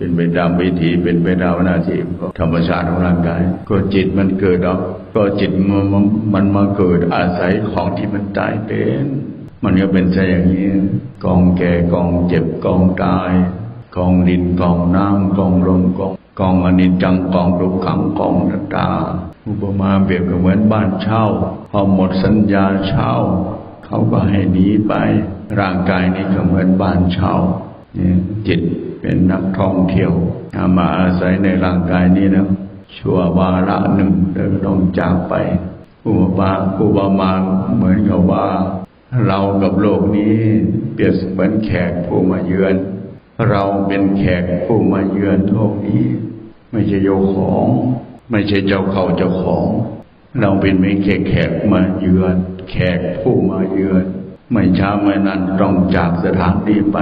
เป็นไปตามวิถีเป็นไปตามหน้าที่ของธรรมชาติของร่างกาย ก็จิตมันเกิดออกก็จิตมันมันมันมาเกิดอาศัยของที่มันตายเป็น มันก็เป็นซะอย่างนี้ กองแก่กองเจ็บกองตาย กองดินกองน้ำกองลมกองกองอนิจจังกองทุกขังกองนัตตาอุปมาเปรียบกับเหมือนบ้านเช่า พอหมดสัญญาเช่า เขาก็ให้หนีไป ร่างกายนี้ก็เหมือนบ้านเช่าเนี่ยจิต เป็นนักท่องเที่ยวามาอาศัยในร่างกายนี้นะชั่ววาระหนึ่งแล้วก็ต้องจากไปอุปมาอุปมาเหมือนกับว่า เรากับโลกนี้เปรียบเสมือนแขกผู้มาเยือน เราเป็นแขกผู้มาเยือนโลกนี้ ไม่ใช่เจ้าของ ไม่ใช่เจ้าเขาเจ้าของ เราเป็นเพียงแค่แขกมาเยือน แขกผู้มาเยือน ไม่ช้าไม่นานต้องจากสถานที่ไป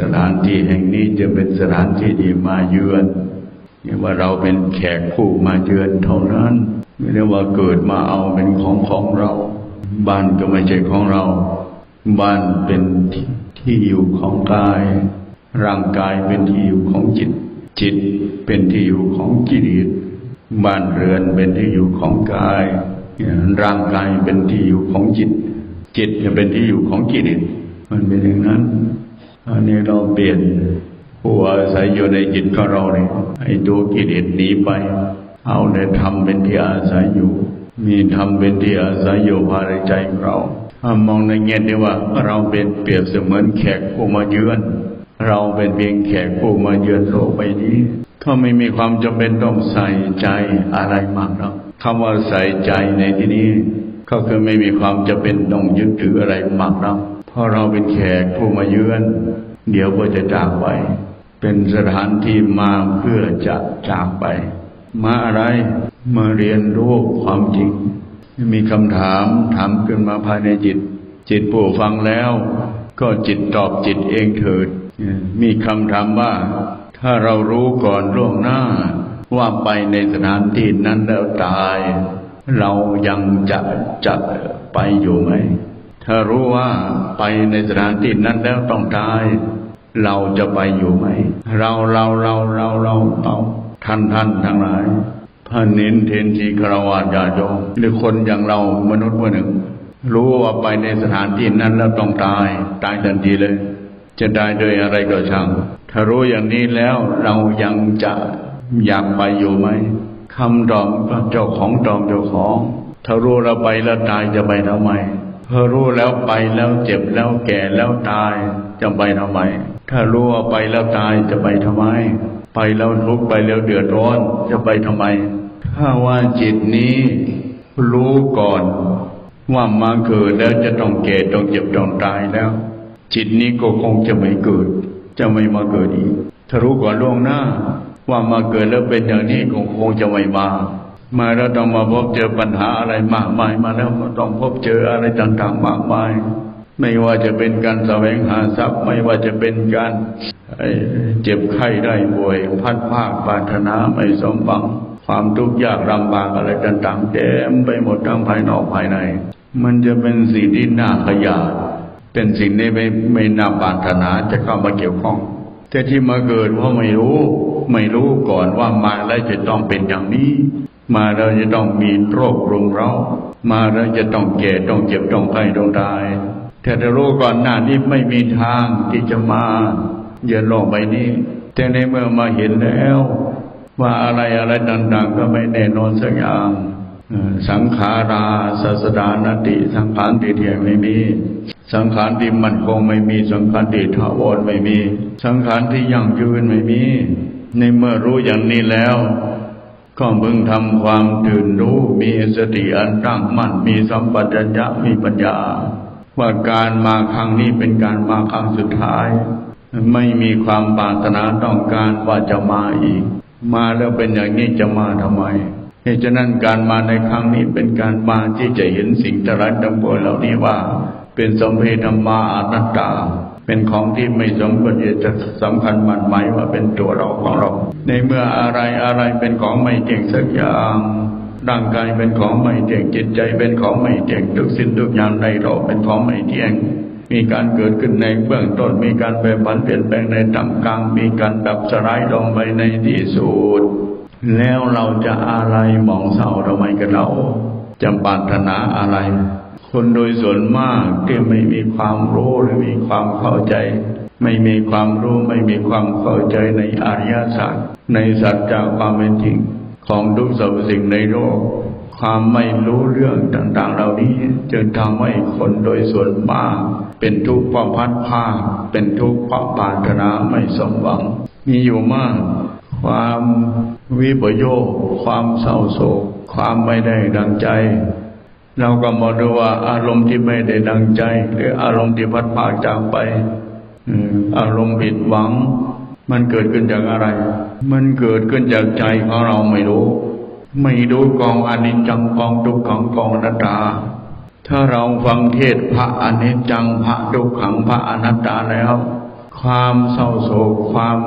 สถานที่แห่งนี้จะเป็นสถานที่ที่มาเยือนนี่ว่าเราเป็นแขกผู้มาเยือนเท่านั้น ไม่ได้ว่าเกิดมาเอาเป็นของของเรา บ้านก็ไม่ใช่ของเรา บ้านเป็นที่ที่อยู่ของกาย ร่างกายเป็นที่อยู่ของจิต จิตเป็นที่อยู่ของกิเลสบ้านเรือนเป็นที่อยู่ของกาย ร่างกายเป็นที่อยู่ของจิต จิตจะเป็นที่อยู่ของกิเลสมันเป็นอย่างนั้น อันนี้เราเปลี่ยนผู้อาศัยอยู่ในจิตของเราเนี่ยให้ตัวกิเลสหนีไป เอาในธรรมเป็นที่อาศัยอยู่ มีธรรมเป็นที่อาศัยอยู่ภายในใจของเราถ้ามองในแง่ที่ว่าเราเป็นเปรียบเสมือนแขกผู้มาเยือน เราเป็นเพียงแขกผู้มาเยือนโลกใบนี้ ก็ไม่มีความจำเป็นต้องใส่ใจอะไรมากหรอกคำว่าใส่ใจในที่นี้ ก็คือไม่มีความจำเป็นต้องยึดถืออะไรมากหรอกเพราะเราเป็นแขกผู้มาเยือน เดี๋ยวก็จะจากไป เป็นสถานที่มาเพื่อจะจากไป มาอะไรมาเรียนรู้ความจริง มีคำถามถามขึ้นมาภายในจิต จิตผู้ฟังแล้ว ก็จิตตอบจิตเองเถิด มีคำถามว่า ถ้าเรารู้ก่อนล่วงหน้า ว่าไปในสถานที่นั้นแล้วตาย เรายังจะจะไปอยู่ไหม ถ้ารู้ว่าไปในสถานที่นั้นแล้วต้องตาย เราจะไปอยู่ไหม เราเราเราเราเราเราท่านท่านทั้งหลายพระเน้นเทนทีคารวะญาโยมหรือคนอย่างเรามนุษย์คนหนึ่ง รู้ว่าไปในสถานที่นั้นแล้วต้องตาย ตายทันทีเลย จะได้ด้วยอะไรก็ช่าง ถ้ารู้อย่างนี้แล้วเรายังจะอยากไปอยู่ไหม คำตอบก็เจ้าของตอบเจ้าของ ถ้ารู้เราไปแล้วตายจะไปทำไมพอรู้แล้วไปแล้วเจ็บแล้วแก่แล้วตายจะไปทำไม ถ้ารู้ว่าไปแล้วตายจะไปทำไม ไปแล้วทุกข์ไปแล้วเดือดร้อนจะไปทำไม ถ้าว่าจิตนี้รู้ก่อนว่ามาเกิดแล้วจะต้องแก่ต้องเจ็บต้องตายแล้ว จิตนี้ก็คงจะไม่เกิด จะไม่มาเกิดอีกถ้ารู้ก่อนล่วงหน้า ว่ามาเกิดแล้วเป็นอย่างนี้คงคงจะไม่มามาแล้วต้องมาพบเจอปัญหาอะไรมากมายมาแล้วต้องพบเจออะไรต่างๆ มากมาย ไม่ว่าจะเป็นการแสวงหาทรัพย์ ไม่ว่าจะเป็นการเจ็บไข้ได้ป่วยพัดภาคปาถนาไม่สมหวัง ความทุกข์ยากลำบากอะไรต่างๆเต็มไปหมดทั้งภายนอกภายใน มันจะเป็นสิ่งที่น่าขยาดเป็นสิ่งที่ไม่ไม่น่าปาถนาจะเข้ามาเกี่ยวข้อง แต่ที่มาเกิดเพราะไม่รู้ ไม่รู้ก่อนว่ามาแล้วจะต้องเป็นอย่างนี้ มาแล้วจะต้องมีโรครุมเร้า มาแล้วจะต้องแก่ต้องเจ็บต้องไข้ต้องตายแต่ถ้ารู้ก่อนหน้านี้ไม่มีทางที่จะมาเยือนโลกใบนี้ แต่ในเมื่อมาเห็นแล้ว ว่าอะไรอะไรต่างๆก็ไม่แน่นอนสักอย่างสังขาราศาสดานติ สังขารที่เที่ยงไม่มี สังขารที่มั่นคงไม่มี สังขารที่ถาวรไม่มี สังขารที่ยั่งยืนไม่มี ในเมื่อรู้อย่างนี้แล้ว ก็พึงทำความตื่นรู้มีสติอันตั้งมั่นมีสัมปชัญญะมีปัญญา ว่าการมาครั้งนี้เป็นการมาครั้งสุดท้าย ไม่มีความปรารถนาต้องการว่าจะมาอีก มาแล้วเป็นอย่างนี้จะมาทำไมเหตุฉะนั้นการมาในครั้งนี้เป็นการมาที่จะเห็นสิ่งตรัสดังบนเหล่านี้ว่า เป็นสมเพธรรมาอนัตตา เป็นของที่ไม่สมควรจะสำคัญมันหมายว่าเป็นตัวเราของเรา ในเมื่ออะไรอะไรเป็นของไม่เที่ยงสักอย่างร่างกายเป็นของไม่เที่ยงจิตใจเป็นของไม่เที่ยงทุกสิ่งทุกอย่างในเราเป็นของไม่เที่ยง มีการเกิดขึ้นในเบื้องต้น มีการแปรผันเปลี่ยนแปลงในต่ำกลาง มีการดับสลายลงไปในที่สุดแล้วเราจะอะไรมองเศร้าทำไมกันเราจะปรารถนาอะไร คนโดยส่วนมากที่ไม่มีความรู้หรือมีความเข้าใจ ไม่มีความรู้ไม่มีความเข้าใจในอริยสัจในสัจจะความเป็นจริง ของทุกสรรพสิ่งในโลกความไม่รู้เรื่องต่าง ๆ เหล่านี้จึงทำให้คนโดยส่วนมาก เป็นทุกข์เพราะพัดผ้าเป็นทุกข์เพราะปารถนาไม่สมหวัง มีอยู่มาก ความวิปโยคความเศร้าโศก ความไม่ได้ดังใจ เราก็มาดูว่าอารมณ์ที่ไม่ได้ดังใจ หรืออารมณ์ที่พัดพาจากไปอืมอารมณ์ผิดหวัง มันเกิดขึ้นจากอะไร มันเกิดขึ้นจากใจของเราไม่รู้ ไม่รู้กองอนิจจังกองทุกขังกองอนัตตา ถ้าเราฟังเทศพระอนิจจังพระทุกขังพระอนัตตาแล้ว ความเศร้าโศก ความ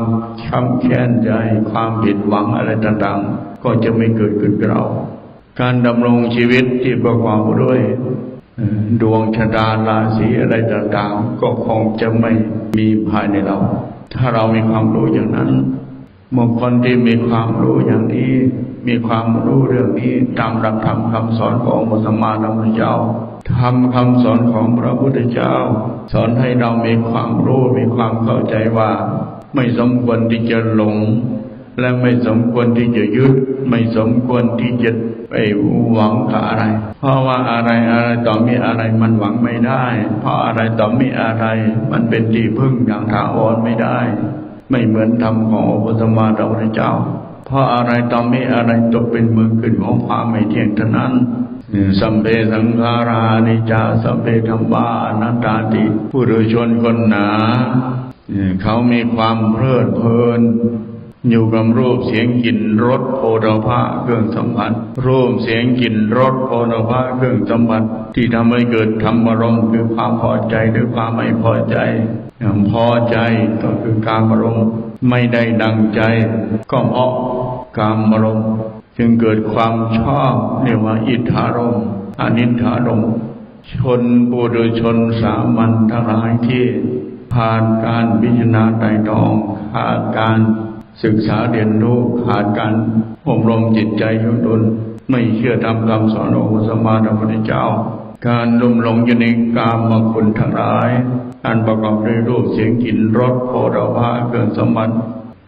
ช้ำแค้นใจ ความผิดหวังอะไรต่างๆ ก็จะไม่เกิดขึ้นกับเรา การดำรงชีวิตที่ประกอบด้วยดวงชะตาราศีอะไรต่างๆ ก็คงจะไม่มีภายในเรา ถ้าเรามีความรู้อย่างนั้นบุคคลที่มีความรู้อย่างนี้ มีความรู้เรื่องนี้ตามหลักธรรมคำสอนของพระสัมมาสัมพุทธเจ้าทำคำสอนของพระพุทธเจ้า สอนให้เรามีความรู้มีความเข้าใจว่า ไม่สมควรที่จะหลง และไม่สมควรที่จะยึด ไม่สมควรที่จะ ไปหวังกับอะไร เพราะว่าอะไรอะไรต่อมีอะไรมันหวังไม่ได้ เพราะอะไรต่อมีอะไร มันเป็นที่พึ่งอย่างถาวรไม่ได้ ไม่เหมือนธรรมขององค์พระสัมมาสัมพุทธเจ้า เพราะอะไรต่อมีอะไรตกเป็นเมืองขึ้นของความไม่เที่ยงเท่านั้นสัมเพสังขารานิจจาสัมเพธรรมาอนัตตาติผู้ฤชนคนหนา เขามีความเพลิดเพลิน อยู่กับรูปเสียงกลิ่นรสโผฏฐะเครื่องสัมผัสรูปเสียงกลิ่นรสโผฏฐะเครื่องสัมผัสที่ทำให้เกิดธรรมารมณ์คือความพอใจหรือความไม่พอใจอพอใจก็คือการอารมณ์ไม่ได้ดังใจก็เพราะการอารมณ์จึงเกิดความชอบเรียกว่าอิทธารมณ์อนิธารมณ์ชนปุถุชนสามัญทั้งหลายที่ผ่านการพิจารณาไตรตรองผ่านการ ศึกษาเรียนรู้ขาดการอบรมจิตใจยุดนไม่เชื่อทำคำสอนของพระสัมมาสัมพุทธเจ้า การลุ่มหลงอยู่ในกามมคุณทั้งหลาย อันประกอบด้วยรูปเสียงกลิ่นรสโผฏฐะเครื่องสมบัติ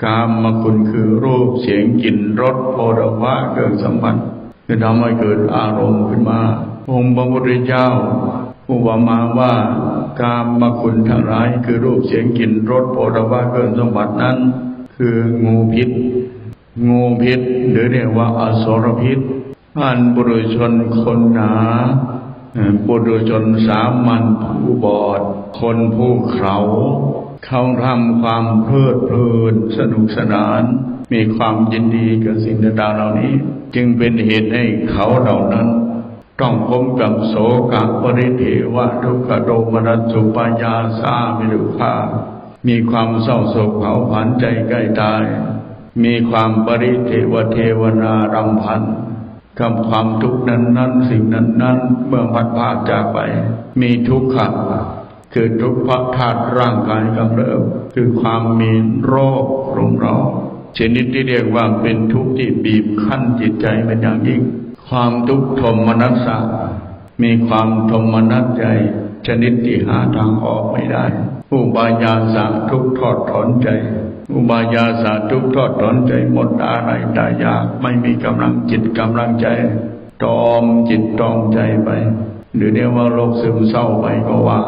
กามมคุณคือรูปเสียงกลิ่นรสโผฏฐะเครื่องสมบัติคือทำให้เกิดอารมณ์ขึ้นมา องค์พระพุทธเจ้าผู้ว่ามาว่ากามมคุณทั้งหลาย คือรูปเสียงกลิ่นรสโผฏฐะเครื่องสมบัตินั้น คืองูพิษ งูพิษหรือเรียกว่าอสรพิษอันบุรุชนคนหนาบุรุชนสามัญผู้บอด คนผู้เขา เขาทำความเพลิดเพลินสนุกสนาน มีความยินดีกับสิ่งต่างๆเหล่านี้ จึงเป็นเหตุให้เขาเหล่านั้น ต้องพบกับโสกปริเทวะทุกขโดมนัสสุปายาสามิรุภา มีความเศร้าโศกเผาผลาญใจใกล้ตาย มีความปริเทวเทวนารำพันกับความทุกข์นั้นนั้นสิ่งนั้นนั้นเมื่อพัดพาจากไป มีทุกข์ขัคือทุกข์พราะธาตุร่างกายกำเริบคือความมีโรครุมเราชนิดที่เรียกว่าเป็นทุกข์ที่บีบคั้นจิตใจเป็นอย่างยิ่ง ความทุกข์ทมนัสสะ มีความทมนัสใจ ชนิดที่หาทางออกไม่ได้ อุบายาสะทุกทอดถอนใจ อุบายาสะทุกทอดถอนใจหมดอะไรตายากไม่มีกำลังจิตกำลังใจตอมจิตตอมใจไป หรือเรียกว่าโรคซึมเศร้าไปก็ว่า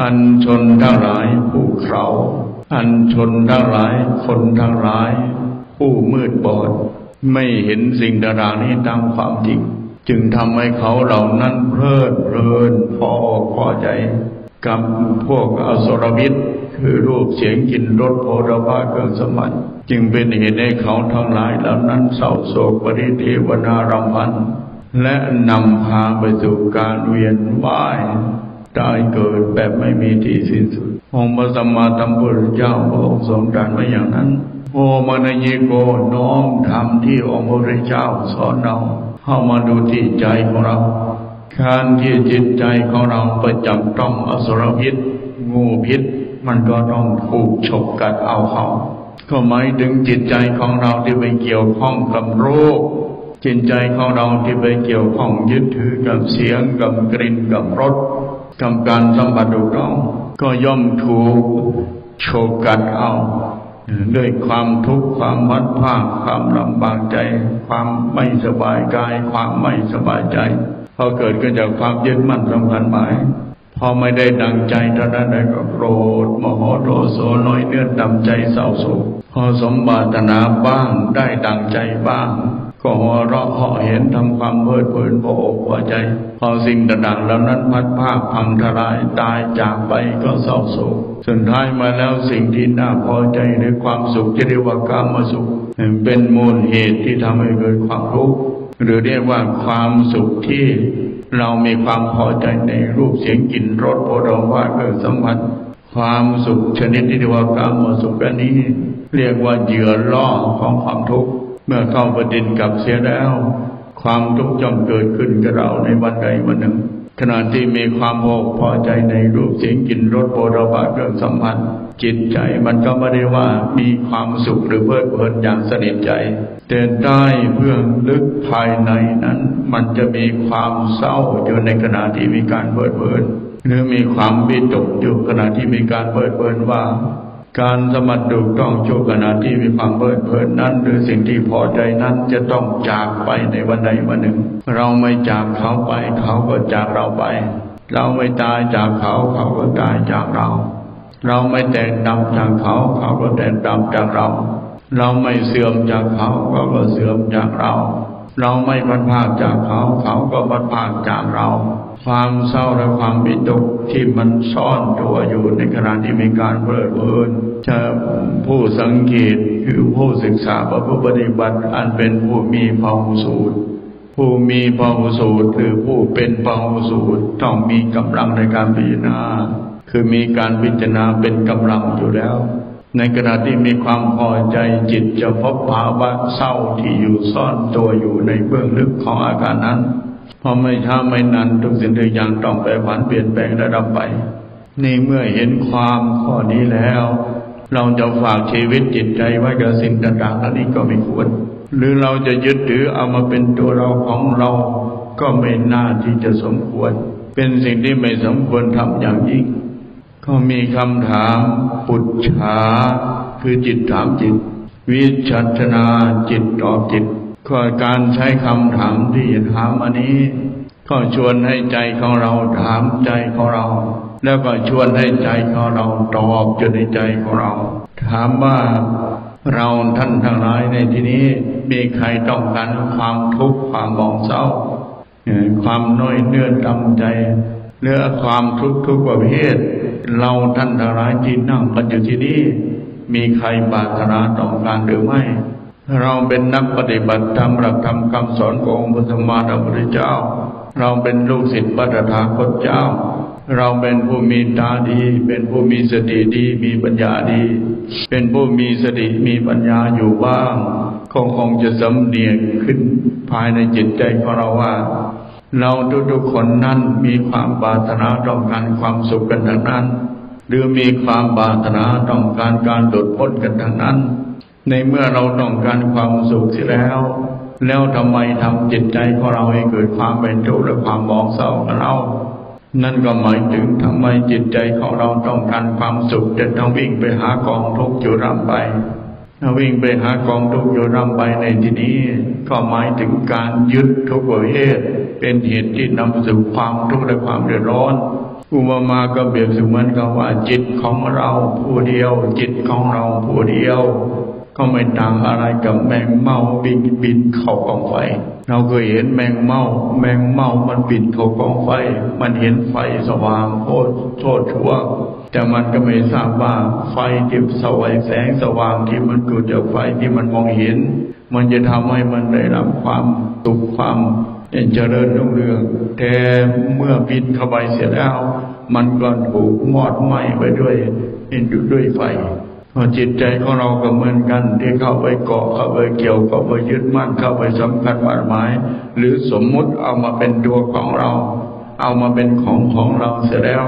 อันชนทั้งหลายผู้เขาอันชนทั้งหลายคนทั้งหลาย ผู้มืดบอด ไม่เห็นสิ่งต่างๆนี้ตามความจริง จึงทำให้เขาเหล่านั้นเพลิดเพลินพอพอใจกับพวกอสรพิษคือรูปเสียงกลิ่นรสโผฏฐะเครื่องสมบัติจึงเป็นเหตุให้เขาทั้งหลายเหล่านั้นเศร้าโศกปริเทวนารำพันและนำพาไปสู่การเวียนว่ายตายเกิดแบบไม่มีที่สิ้นสุดองค์พระสัมมาสัมพุทธเจ้าพระองค์ทรงตรัสไว้อย่างนั้น โอมานยโกน้อมทำที่องค์พระเจ้าสอนเรา เข้ามาดูที่ใจของเรา การที่จิตใจของเราไปจับต้องอสรพิษ งูพิษ มันก็ต้องถูกฉกกัดเอาเขาก็หมายถึงจิตใจของเราที่ไปเกี่ยวข้องกับโรค จิตใจของเราที่ไปเกี่ยวข้องยึดถือกับเสียงกับกลิ่นกับรสกับการสัมผัสถูกต้องก็ย่อมถูกโฉกัดเอา ด้วยความทุกข์ความวัดผ้าความลำบากใจ ความไม่สบายกาย ความไม่สบายใจพอเกิดขึ้นจากความยึดมั่นสำคัญหมายพอไม่ได้ดังใจเท่านั้นก็โกรธโมโหโทโสน้อยเนื้อดำใจเศร้าโศกพอสมบัตินาบ้างได้ดังใจบ้าง ก็หัวเราะเหาะเห็นทำความเพลิดเพลินพออกพอใจ พอสิ่งต่างๆเหล่านั้นพัดภาคพังทลายตายจากไปก็เศร้าโศกสุดท้ายมาแล้วสิ่งที่น่าพอใจในความสุขจะเรียกว่ากามสุข เป็นมูลเหตุที่ทำให้เกิดความทุกข์หรือเรียกว่าความสุขที่เรามีความพอใจในรูปเสียงกลิ่นรสโผฏฐัพพะเกิดสัมผัสความสุขชนิดที่เรียกว่ากามสุขอันนี้ เรียกว่าเหยื่อล่อของความทุกข์ เมื่อเข้าประเด็นกับเสียแล้ว ความทุกข์จอมเกิดขึ้นกับเราในวันใดวันหนึ่ง ขณะที่มีความโภคพอใจในรูปเสียงกลิ่นรสโผฏฐัพพะเครื่องสัมผัสจิตใจมันก็ไม่ได้ว่ามีความสุขหรือเพลิดเพลินอย่างสนิทใจ แต่ได้เพื่อลึกภายในนั้น มันจะมีความเศร้าอยู่ในขณะที่มีการเพลิดเพลินหรือมีความวิตกอยู่ขณะที่มีการเพลิดเพลินว่า การสมัดถูกต้องชั่วขณะที่มีความเพลิดเพลินนั้น หรือสิ่งที่พอใจนั้นจะต้องจากไปในวันใดวันหนึ่ง เราไม่จากเขาไป เขาก็จากเราไป เราไม่ตายจากเขาเขาก็ตายจากเรา เราไม่แตกดำจากเขา เขาก็แตกดำจากเรา เราไม่เสื่อมจากเขาเขาก็เสื่อมจากเรา เราไม่พันภาจากเขา เขาก็พันภาจากเรา ความเศร้าและความบิดกที่มันซ่อนตัวอยู่ในขณะที่มีการเพลิดเพลินจะผู้สังเกตคือผู้ศึกษาผู้ปฏิบัติอันเป็นผู้มีพหุสูตร ผู้มีพหุสูตรหรือผู้เป็นพหุสูตรต้องมีกำลังในการพิจารณาคือมีการพิจารณาเป็นกำลังอยู่แล้ว ในขณะที่มีความพอใจจิตจะพบภาวะเศร้าที่อยู่ซ่อนตัวอยู่ในเบื้องลึกของอาการนั้นพอไม่ช้าไม่นานทุกสิ่งทุกอย่างต้องไปผันเปลี่ยนแปลงระดับไปในเมื่อเห็นความข้อนี้แล้ว เราจะฝากชีวิตจิตใจไว้กับสิ่งต่างๆเหล่านี้ก็ไม่ควร หรือเราจะยึดถือเอามาเป็นตัวเราของเราก็ไม่น่าที่จะสมควร เป็นสิ่งที่ไม่สมควรทำอย่างยิ่ง ก็มีคำถามปุจฉาคือจิตถามจิต วิชัชนาจิตตอบจิตก็การใช้คำถามที่ถามอันนี้ ก็ชวนให้ใจของเราถามใจของเรา แล้วก็ชวนให้ใจของเราตอบจนในใจของเรา ถามว่าเราท่านทั้งหลายในที่นี้มีใครต้องการความทุกข์ความมองเศร้าความน้อยเนื้อดำใจ เนื้อความทุกข์ทุกประเภท เราท่านทั้งหลายที่นั่งกันอยู่ที่นี่มีใครปรารถนาต้องการหรือไม่ เราเป็นนักปฏิบัติธรรมหลักธรรมคำสอนขององค์พระสัมมาสัมพุทธเจ้า เราเป็นลูกศิษย์พระตถาคตเจ้า เราเป็นผู้มีตาดี เป็นผู้มีสติดีมีปัญญาดี เป็นผู้มีสติมีปัญญาอยู่บ้างคงคงจะสำเนียงขึ้นภายในจิตใจของเราว่า เราทุกๆคนนั้นมีความปรารถนาต้องการความสุขกันทั้งนั้น หรือมีความปรารถนาต้องการการหลุดพ้นกันทั้งนั้น ในเมื่อเราต้องการความสุขเสียแล้ว แล้วทำไมทำจิตใจของเราให้เกิดความเป็นทุกข์และความมองเศร้ากับเรานั่นก็หมายถึงทำไมจิตใจของเราต้องการความสุขจะต้องวิ่งไปหากองทุกข์อยู่รำไป วิ่งไปหากองทุกข์อยู่รำไปในที่นี้ ก็หมายถึงการยึดทุกประเภทเป็นเหตุที่นำสู่ความทุกข์และความเดือดร้อนอุมามาก็เบียบเสมือนกับว่าจิตของเราผู้เดียว จิตของเราผู้เดียว ก็ไม่ต่างอะไรกับแมงเม่าบินบินเข้ากองไฟ เราเคยเห็นแมงเม่า แมงเม่ามันบินเข้ากองไฟ มันเห็นไฟสว่างโคตรโทษทั่วแต่มันก็ไม่ทราบว่าไฟที่สว่างแสงสว่างที่มันเกิดจากไฟที่มันมองเห็น มันจะทำให้มันได้รับความสุขความเจริญรุ่งเรือง แต่เมื่อบินเข้าไปเสียแล้ว มันก็ถูกมอดไหม้ไปด้วยด้วยไฟ พอจิตใจของเราก็เหมือนกัน ที่เข้าไปเกาะเข้าไปเกี่ยวเข้าไปยึดมั่นเข้าไปสำคัญหมายหมาย หรือสมมุติเอามาเป็นตัวของเรา เอามาเป็นของของเราเสียแล้ว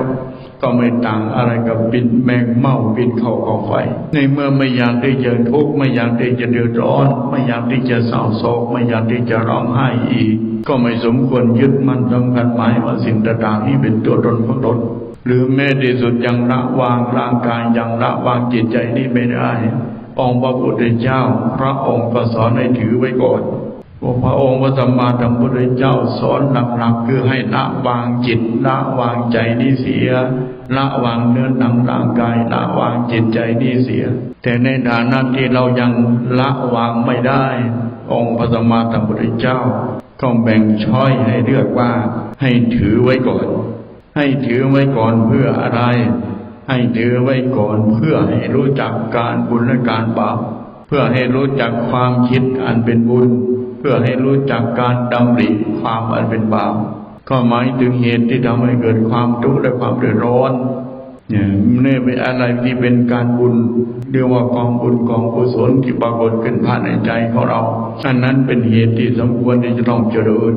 ก็ไม่ต่างอะไรกับบินแมงเม่าบินเข้ากองไฟในเมื่อไม่อยากที่จะทุกข์ไม่อยากที่จะเดือดร้อน ไม่อยากที่จะเศร้าโศกไม่อยากที่จะร้องไห้อีก ก็ไม่สมควรยึดมั่นสำคัญหมายว่าสิ่งต่างๆนี้เป็นตัวตนของตน หรือแม้ที่สุดยังละวางร่างกายยังละวางจิตใจนี้ไม่ได้ องค์พระพุทธเจ้า พระองค์ก็สอนให้ถือไว้ก่อนว่าพระองค์พระสัมมาสัมพุทธเจ้าสอนหลักๆคือให้ละวางจิตละวางใจนี้เสียละวางเนื้อหนังร่างกายละวางจิตใจนี้เสีย แต่ในฐานะที่เรายังละวางไม่ได้ องค์พระสัมมาสัมพุทธเจ้าก็แบ่งช้อยให้เลือกว่าให้ถือไว้ก่อน ให้ถือไว้ก่อนเพื่ออะไร ให้ถือไว้ก่อนเพื่อให้รู้จักการบุญและการบาป เพื่อให้รู้จักความคิดอันเป็นบุญ เพื่อให้รู้จักการดำริความอันเป็นบาป ก็หมายถึงเหตุที่ทำให้เกิดความทุกข์และความเดือดร้อนเนี่ยนี่เป็นอะไรที่เป็นการบุญเรียกว่ากองบุญกองกุศลที่ปรากฏขึ้นภายในใจของเรา อันนั้นเป็นเหตุที่สมควรที่จะต้องเจริญ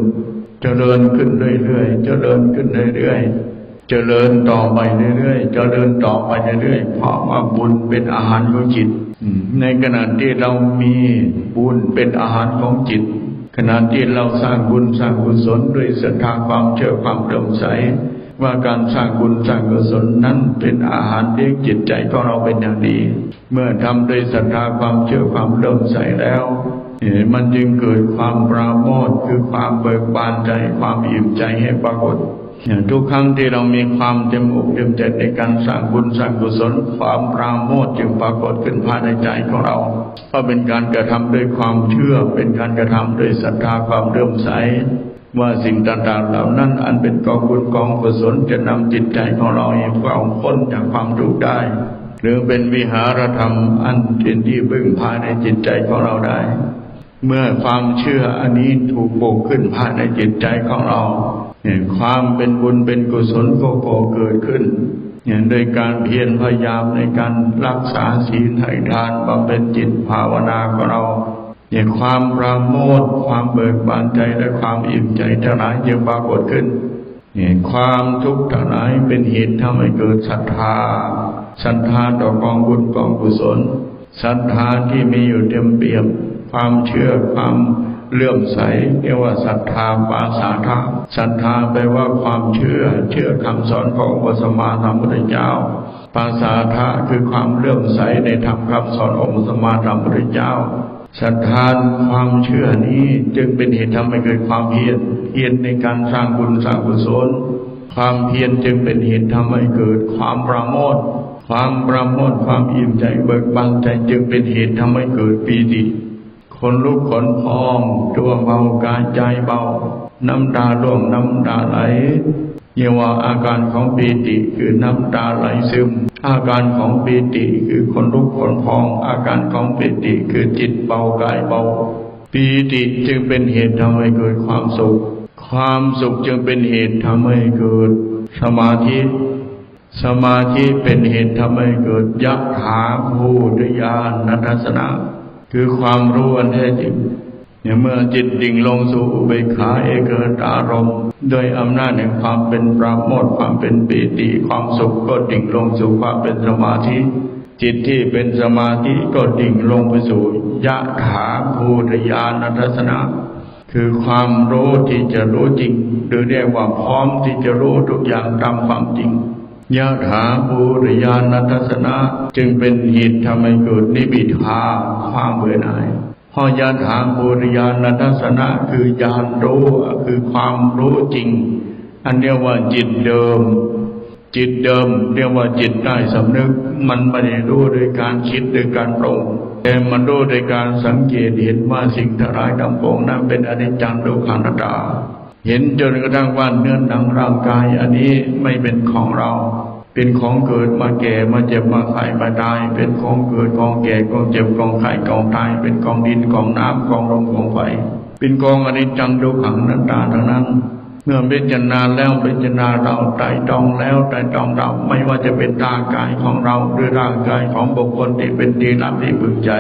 เจริญขึ้นเรื่อยๆ เจริญขึ้นเรื่อยๆ เจริญต่อไปเรื่อยๆ เจริญต่อไปเรื่อยๆ เพราะว่าบุญเป็นอาหารของจิต ในขณะที่เรามีบุญเป็นอาหารของจิต ขณะที่เราสร้างบุญสร้างกุศลด้วยศรัทธาความเชื่อความเลื่อมใส ว่าการสร้างบุญสร้างกุศลนั้นเป็นอาหารเลี้ยงจิตใจของเราเป็นอย่างดี เมื่อทำด้วยศรัทธาความเชื่อความเลื่มใสแล้วมันจึงเกิดความปราโมทคือความเบิกบานใจความอิ่มใจให้ปรากฏทุกครั้งที่เรามีความเต็มอกเต็มใจในการสร้างบุญสร้างกุศลความปราโมทจึงปรากฏขึ้นภายในใจของเรา เพราะเป็นการกระทำด้วยความเชื่อเป็นการกระทำด้วยศรัทธาความเลื่มใส ว่าสิ่งต่างๆเหล่านั้น อันเป็นกองบุญกองกุศลจะนำจิตใจของเราให้เราพ้นจากความทุกข์ได้ หรือเป็นวิหารธรรมอันเป็นที่พึ่งภายในจิตใจของเราได้ เมื่อความเชื่ออันนี้ถูกปลูกขึ้นภายในจิตใจของเราเนี่ยความเป็นบุญเป็นกุศลก็ก่อเกิดขึ้นเนี่ยโดยการเพียรพยายามในการรักษาศีลให้ทานบำเพ็ญจิตภาวนาของเรา เนี่ยความปราโมทความเบิกบานใจและความอิ่มใจทั้งหลายจะปรากฏขึ้นเนี่ยความทุกข์ทั้งหลายเป็นเหตุทำให้เกิดศรัทธาศรัทธาต่อกองบุญกองกุศลศรัทธาที่มีอยู่เต็มเปี่ยม ความเชื่อความเลื่อมใสเรียกว่าศรัทธาปาสาทะศรัทธาแปลว่าความเชื่อ เชื่อคำสอนของพระสัมมาสัมพุทธเจ้าปาสาทะคือความเลื่อมใสในธรรมคำสอนองค์พระสัมมาสัมพุทธเจ้า ศรัทธาความเชื่อนี้จึงเป็นเหตุทำให้เกิดความเพียรเพียรในการสร้างบุญสร้างกุศลความเพียรจึงเป็นเหตุทำให้เกิดความประโมทความประโมทความอิ่มใจเบิกบานใจจึงเป็นเหตุทำให้เกิดปีติคนลุกขนพองตัวเบากายใจเบา น้ำตาร่วงน้ำตาไหล เรียว่าอาการของปีติคือน้ำตาไหลซึม อาการของปีติคือคนลุกขนพอง อาการของปีติคือจิตเบากายเบาปีติจึงเป็นเหตุทำให้เกิดความสุข ความสุขจึงเป็นเหตุทำให้เกิด สมาธิ สมาธิเป็นเหตุทำให้เกิดยักขาภูตยานนัทสนะ คือความรู้อันแท้จริง เนี่ยเมื่อจิตดิ่งลงสู่อุเบกขาเอกตารมโดยอำนาจแห่งความเป็นปราโมทความเป็นปีติความสุขก็ดิ่งลงสู่ความเป็นสมาธิ จิตที่เป็นสมาธิก็ดิ่งลงไปสู่ยะขาภูตยานัทสนะ คือความรู้ที่จะรู้จริง หรือเรียกว่าพร้อมที่จะรู้ทุกอย่างตามความจริงยะถาภูริยานัทสนะ จึงเป็นเหตุทำให้เกิดนิบิทาความเบื่อหน่าย พอยะถาภูริยานัทสนะคือญาณรู้คือความรู้จริง อันเรียกว่าจิตเดิม จิตเดิม เรียกว่าจิตได้สำนึก มันไม่ได้รู้โดยการคิดโดยการปรุงแต่มันรู้โดยการสังเกตเห็นว่าสิ่งทั้งหลายทั้งปวงนั้นเป็นอนิจจังทุกขังนัตตาเห็นจนกระทั่งว่าเนื้อหนังร่างกายอันนี้ไม่เป็นของเรา เป็นของเกิดมาแก่มาเจ็บมาไข้มาตาย เป็นของเกิดกองแก่กองเจ็บกองไข้กองตาย เป็นกองดินกองน้ำกองลมกองไฟเป็นกองอนิจจังทุกขังนัตตาทั้งนั้นเมื่อพิจารณาแล้วพิจารณาเราไตรตองแล้วไตรตองเราไม่ว่าจะเป็นร่างกายของเราหรือร่างกายของบุคคลที่เป็นที่นับที่พึงใจ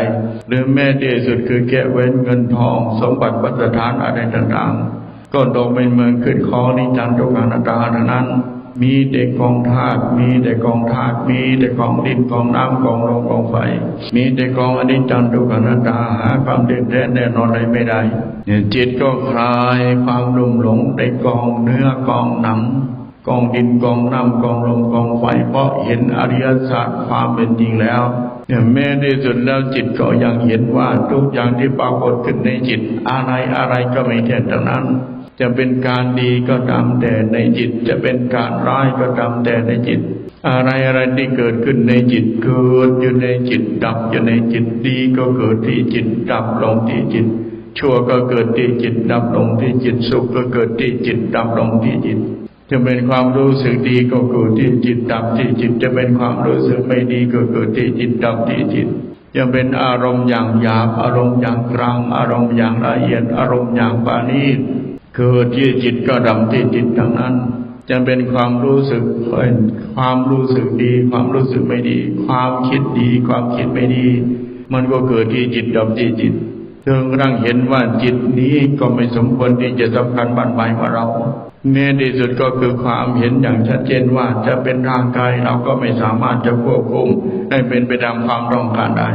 หรือแม้ที่สุดคือแก้เว้นเงินทอง สมบัติวัฏฐานอะไรต่างๆ ก็ตกเป็นเมืองขึ้นคอนิจันทุกขานาตาเท่านั้น มีแต่กองธาตุ มีแต่กองธาตุ มีแต่กองดินกองน้ำกองลมกองไฟ มีแต่กองอนิจจันทุกขันาตาหาความเด่นแท้แน่นอนอะไรไม่ได้เนี่ยจิตก็คลายความลุ่มหลงในกองเนื้อกองหนังกองดินกองน้ำกองลมกองไฟเพราะเห็นอริยสัจความเป็นจริงแล้วเนี่ยแม้ที่สุดแล้วจิตก็ยังเห็นว่าทุกอย่างที่ปรากฏขึ้นในจิตอะไรอะไรก็ไม่แท้ทั้งนั้น จะเป็นการดีก็ตามแต่ในจิต จะเป็นการร้ายก็ตามแต่ในจิต อะไรอะไรที่เกิดขึ้นในจิตเกิดอยู่ในจิตดับอยู่ในจิตดีก็เกิดที่จิตดับลงที่จิต ชั่วก็เกิดที่จิตดับลงที่จิตสุขก็เกิดที่จิตดับลงที่จิต จะเป็นความรู้สึกดีก็เกิดที่จิตดับที่จิต จะเป็นความรู้สึกไม่ดีก็เกิดที่จิตดับที่จิตจะเป็นอารมณ์อย่างหยาบอารมณ์อย่างกลางอารมณ์อย่างละเอียดอารมณ์อย่างปานีต เกิดที่จิตก็ดำที่จิตทั้งนั้นจะเป็นความรู้สึกเป็นความรู้สึกดี ความรู้สึกไม่ดี ความคิดดี ความคิดไม่ดี มันก็เกิดที่จิตดำที่จิตจนกระทั่งเห็นว่าจิตนี้ก็ไม่สมควรที่จะสำคัญบันหมายว่าเราเน้ที่สุดก็คือความเห็นอย่างชัดเจนว่าจะเป็นร่างกายเราก็ไม่สามารถจะควบคุมให้เป็นไปตามความต้องการได้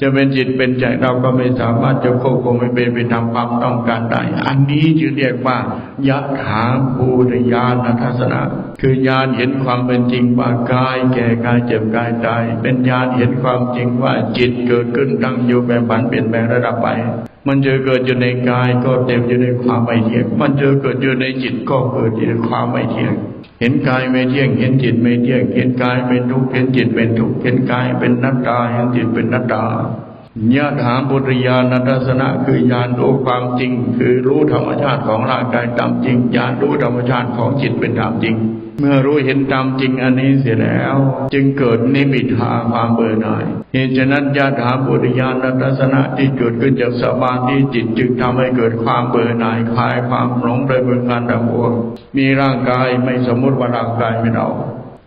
จะเป็นจิตเป็นใจเราก็ไม่สามารถจะควบคุมให้เป็นไปตามความต้องการได้ อันนี้จึงเรียกว่ายะถาภูตญาณทัศนะคือญาณเห็นความเป็นจริงว่ากายแก่กายเจ็บกายตาย เป็นญาณเห็นความจริงว่าจิตเกิดขึ้นตั้งอยู่แปรผันเปลี่ยนแปลงระดับไป มันจะเกิดอยู่ในกายก็เต็มอยู่ในความไม่เที่ยง มันจะเกิดอยู่ในจิตก็เกิดอยู่ในความไม่เที่ยง เห็นกายไม่เที่ยง เห็นจิตไม่เที่ยง เห็นกายเป็นทุกข์ เห็นจิตเป็นทุกข์ เห็นกายเป็นนัตตา เห็นจิตเป็นนัตตา ญาถามปุริยานัทัศนะคือญาณรู้ความจริง คือรู้ธรรมชาติของร่างกายตามจริงญาณรู้ธรรมชาติของจิตเป็นตามจริง เมื่อรู้เห็นตามจริงอันนี้เสียแล้ว จึงเกิดนิมิตาความเบื่อหน่ายเหตุฉะนั้นญาถาปุริยานัทัศนะที่เกิดขึ้นจากสมาธิจิตจึงทำให้เกิดความเบื่อหน่ายคลายความหลงโดยเบื้องารดับวงมีร่างกายไม่สมมติว่าร่างกายเป็นเรา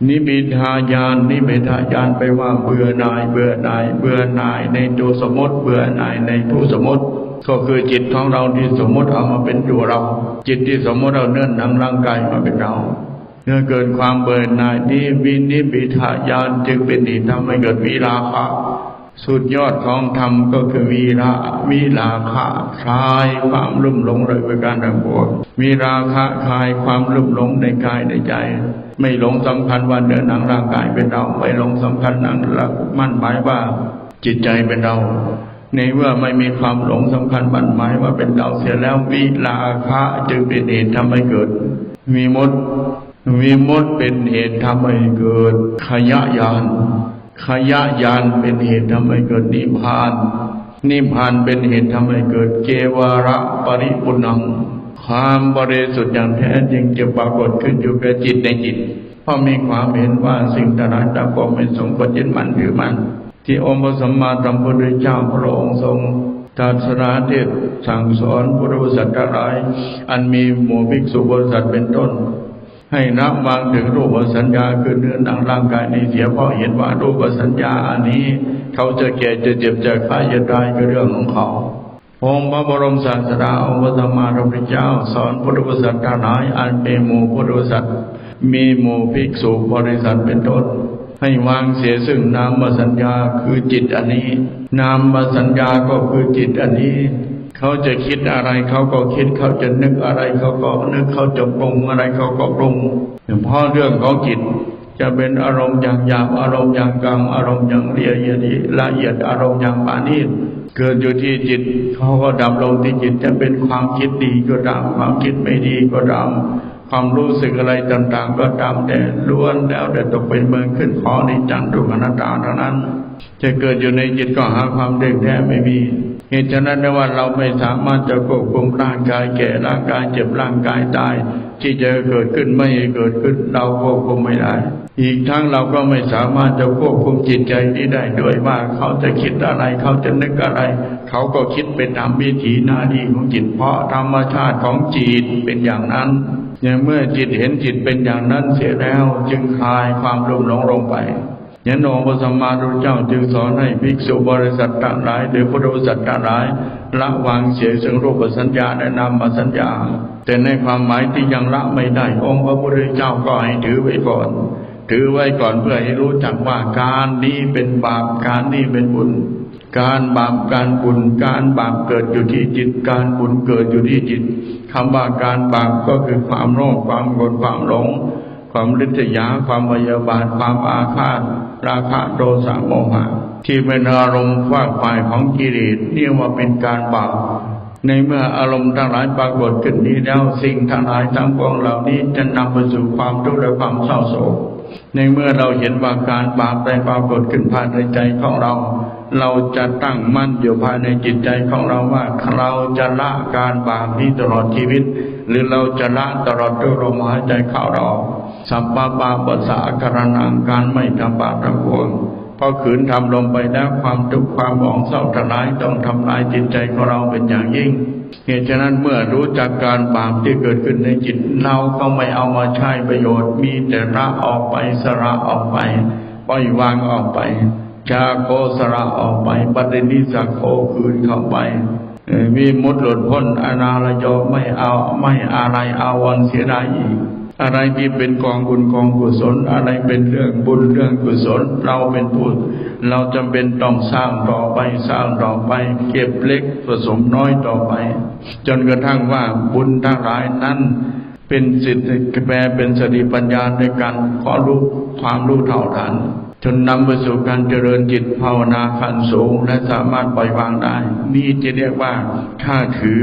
นิมิทายานนิมิทายานไปว่าเบื่อหน่าย เบื่อหน่าย เบื่อหน่าย ในตัวสมมติเบื่อหน่ายในผู้สมมติ ก็คือจิตของเราที่สมมติเอามาเป็นตัวเรา จิตที่สมมติเราเนื่อนนำร่างกายมาเป็นเราเนื่อเกิดความเบื่อหน่ายนี้วินิมิทายานจึงเป็นเหตุทำให้เกิดวิราคะ สุดยอดของธรรมก็คือวีระวิราคะคลายความลุ่มหลงเลยประการต่างปวงวิราคะคลายความลุ่มหลงในกายในใจ ไม่หลงสำคัญว่าเนื้อหนังร่างกายเป็นเราไม่หลงสำคัญนังหลักมั่นหมายว่าจิตใจเป็นเรา ในเมื่อไม่มีความหลงสำคัญมั่นหมายว่าเป็นเราเสียแล้ววิราคะจึงเป็นเหตุทำให้เกิด มีมดมีมดเป็นเหตุทำให้เกิดขยะยาน ขยะยานเป็นเหตุทำให้เกิดนิพพาน นิพพานเป็นเหตุทำให้เกิดเกวาระปริปุณัง ความบริสุทธิ์อย่างแท้จริงจะปรากฏขึ้นอยู่กับจิตในจิต เพราะมีความเห็นว่าสิ่งต่างๆต่างก็ไม่สมควรยึดมั่นถือมั่นที่องค์พระสัมมาสัมพุทธเจ้าพระองค์ทรงตรัสราเทศสั่งสอนพุทธบริษัทหลาย อันมีหมู่ภิกษุบริษัทเป็นต้น ให้นับวางถึงรูปสัญญาคือเนื้อหนังร่างกายในเสียเพราะเห็นว่ารูปสัญญาอันนี้ เขาจะแก่จะเจ็บจะตายจะตายก็เรื่องของเขาองค์พระบรมศาสดาองค์พระสัมมาสัมพุทธเจ้า สอนพุทธบริษัททั้งหลายอันเป็นหมู่พุทธบริษัทมีหมู่ภิกษุบริษัทเป็นต้นให้วางเสียซึ่งนามสัญญาคือจิตอันนี้ นามสัญญาก็คือจิตอันนี้ เขาจะคิดอะไรเขาก็คิดเขาจะนึกอะไรเขาก็นึกเขาจะปรุงอะไรเขาก็ปรุงเฉพาะเรื่องของจิตจะเป็นอารมณ์อย่างหยาบอารมณ์อย่างกลางอารมณ์อย่างละเอียดละเอียดอารมณ์อย่างปานีตเกิดอยู่ที่จิตเขาก็ดับลงที่จิตจะเป็นความคิดดีก็ตามความคิดไม่ดีก็ตามความรู้สึกอะไรต่างๆ ก็ตามแต่ล้วนแล้วแต่ตกเป็นเมืองขึ้นขอในจันทุกขณตาเท่านั้นจะเกิดอยู่ในจิตก็หาความเด่นแท้ไม่มีเหตุฉะนั้นนว่าเราไม่สามารถจะควบคุมร่างกายแก่ร่างกายเจ็บร่างกายตาย ที่จะเกิดขึ้นไม่เกิดขึ้นเราควบคุมไม่ได้ อีกทั้งเราก็ไม่สามารถจะควบคุมจิตใจนี้ได้ด้วยว่าเขาจะคิดอะไรเขาจะนึกอะไร เขาก็คิดเป็นตามวิถีหน้าที่ของจิตเพราะธรรมชาติของจิตเป็นอย่างนั้นอย่งเมื่อจิตเห็นจิตเป็นอย่างนั้นเสียแล้วจึงคลายความรุ่มหลงลงไป ยันองค์พระสัมมาสัมพุทธเจ้าจึงสอนให้ภิกษุบริษัททั้งหลายหรือพุทธบริษัททั้งหลายละวางเสียซึ่งรูปสัญญาและนามสัญญา แต่ในความหมายที่ยังละไม่ได้องค์พระพุทธเจ้าก็ให้ถือไว้ก่อน ถือไว้ก่อนเพื่อให้รู้จักว่าการนี้เป็นบาปการนี้เป็นบุญ การบาปการบุญการบาปเกิดอยู่ที่จิต การบุญเกิดอยู่ที่จิตคำว่าการบาปก็คือความโลภความโกรธความหลง ความริษยาความพยาบาทความอาฆาต ราคะโทสะโมหะ ที่เป็นอารมณ์ฝายฝ่ายของกิเลสเรียกว่าเป็นการบาปในเมื่ออารมณ์ทั้งหลายปรากฏขึ้นนี้แล้วสิ่งทั้งหลายทั้งปวงเหล่านี้จะนำไปสู่ความทุกข์และความเศร้าโศกในเมื่อเราเห็นว่าการบาปได้ปรากฏขึ้นภายในใจของเรา เราจะตั้งมั่นอยู่ภายในจิตใจของเราว่าเราจะละการบาปนี้ตลอดชีวิต หรือเราจะละตลอดด้วยลมหายใจเข้าเราสัมปาปาปัสสะกรณังการไม่ทำบาปทั้งปวงพอขืนทำลงไปแล้วความทุกข์ความหมองเศร้าทลายต้องทำลายจิตใจของเราเป็นอย่างยิ่ง เหตุฉะนั้นเมื่อรู้จักการบาปที่เกิดขึ้นในจิตเราก็ไม่เอามาใช้ประโยชน์ มีแต่ละออกไปสระออกไปปล่อยวางออกไป จาโคสระออกไปปฏินิสโคคืนเข้าไปมีมุดหลุดพ้นอนาลโยไม่เอาไม่อะไรอาวันเสียดายอีกอะไรที่เป็นกองบุญกองกุศล อะไรเป็นเรื่องบุญเรื่องกุศล เราเป็นผู้เราจำเป็นต้องสร้างต่อไปสร้างต่อไป เก็บเล็กผสมน้อยต่อไป จนกระทั่งว่าบุญทั้งหลายนั้น เป็นสิทธิแปลเป็นสติปัญญาในการขอรู้ความรู้เท่าทัน จนนำไปสู่การเจริญจิตภาวนาขั้นสูง และสามารถปล่อยวางได้ นี่จะเรียกว่าถ้าถือ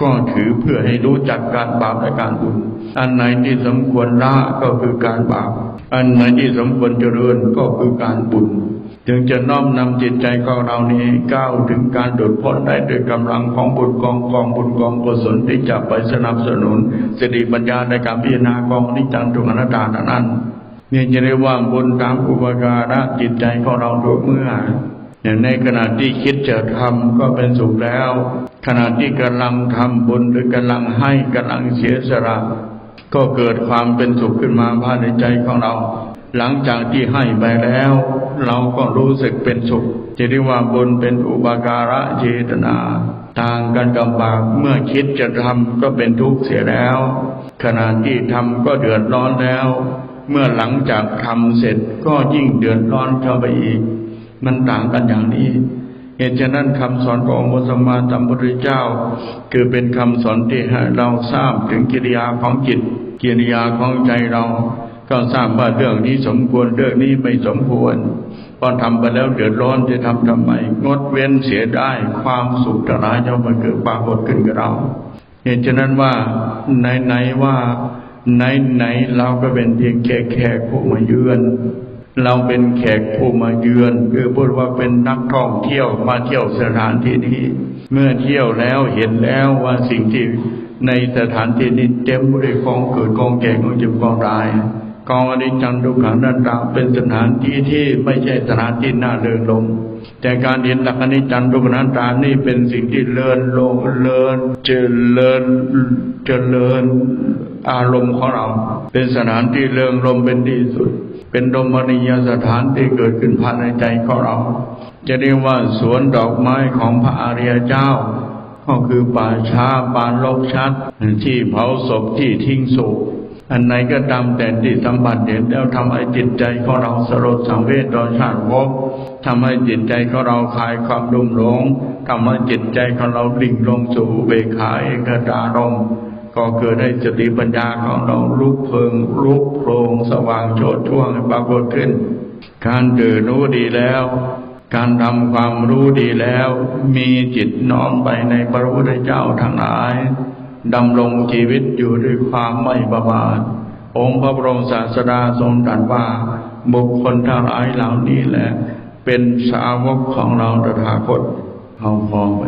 ก็ถือเพื่อให้รู้จักการบาปและการบุญ อันไหนที่สมควรละก็คือการบาป อันไหนที่สมควรเจริญก็คือการบุญจึงจะน้อมนำจิตใจของเรานี้ก้าวถึงการโดดพ้นได้ด้วยกำลังของบุญกองกองบุญกองกุศลที่จะไปสนับสนุนสติปัญญาในการพิจารณากองนิจังทุกอนัตตานั้น เนี่ยจะเรียกว่าบุญตามอุปการะจิตใจของเราทุกเมื่ออย่างในขณะที่คิดจะทำก็เป็นสุขแล้ว ขณะที่กำลังทำบุญหรือกำลังให้กำลังเสียสละก็เกิดความเป็นสุขขึ้นมาภายในใจของเรา หลังจากที่ให้ไปแล้ว เราก็รู้สึกเป็นสุขจะเรียกว่าบุญเป็นอุปการะเจตนา ต่างกันกับบาปเมื่อคิดจะทำก็เป็นทุกข์เสียแล้ว ขณะที่ทำก็เดือดร้อนแล้ว เมื่อหลังจากทำเสร็จก็ยิ่งเดือดร้อนเข้าไปอีก มันต่างกันอย่างนี้เหตุฉะนั้นคำสอนของพระสัมมาสัมพุทธเจ้า คือเป็นคำสอนที่ให้เราทราบถึงกิริยาของจิต กิริยาของใจเรา ก็ทราบว่าเรื่องนี้สมควรเรื่องนี้ไม่สมควรพอทำไปแล้วเดือดร้อนจะทำทำไม งดเว้นเสียได้ความสุขจะร้ายจะมาเกิดปรากฏขึ้นกับเรา เหตุฉะนั้นว่าไหนไหนว่า ไหนไหนเราก็เป็นเพียงแค่แขกผู้มาเยือน เราเป็นแขกผู้มาเยือน คือพูดว่าเป็นนักท่องเที่ยวมาเที่ยวสถานที่นี้ เมื่อเที่ยวแล้วเห็นแล้วว่าสิ่งที่ในสถานที่นี้เต็มไปด้วยกองเกิดกองแก่กองเจ็บกองตาย กองอนิจจังทุกขังนันตาเป็นสถานที่ที่ไม่ใช่สถานที่น่าเริงลมแต่การเห็นหลักอนิจจังทุกขังนันตานี่เป็นสิ่งที่เลินลงเลินเจริญเจริญอารมณ์ของเรา เป็นสถานที่เริงลมเป็นที่สุด เป็นดมณียสถานที่เกิดขึ้นภายในใจของเรา จะเรียกว่าสวนดอกไม้ของพระอริยเจ้าก็คือป่าช้าป่าลกชัด ที่เผาศพที่ทิ้งศพ อันไหนก็ตามแต่ที่สัมผัสเห็นแล้วทำให้จิตใจของเราสลดสังเวชโดยชาติภพทำให้จิตใจของเราคลายความดุมหลงทำให้จิตใจของเราดิ่งลงสู่เบขาเอกตารมก็เกิดได้สติปัญญาของเราลุกเพิงลุกโพรงสว่างโชดช่วงปรากฏขึ้น การตื่นรู้ดีแล้ว การทำความรู้ดีแล้ว มีจิตน้อมไปในพระพุทธเจ้าทั้งหลาย ดำรงชีวิตอยู่ด้วยความไม่ประมาทองค์พระบรมศาสดาทรงตรัสว่า บุคคลทั้งหลายเหล่านี้แหละ เป็นสาวกของเราตถาคตเอาพอไป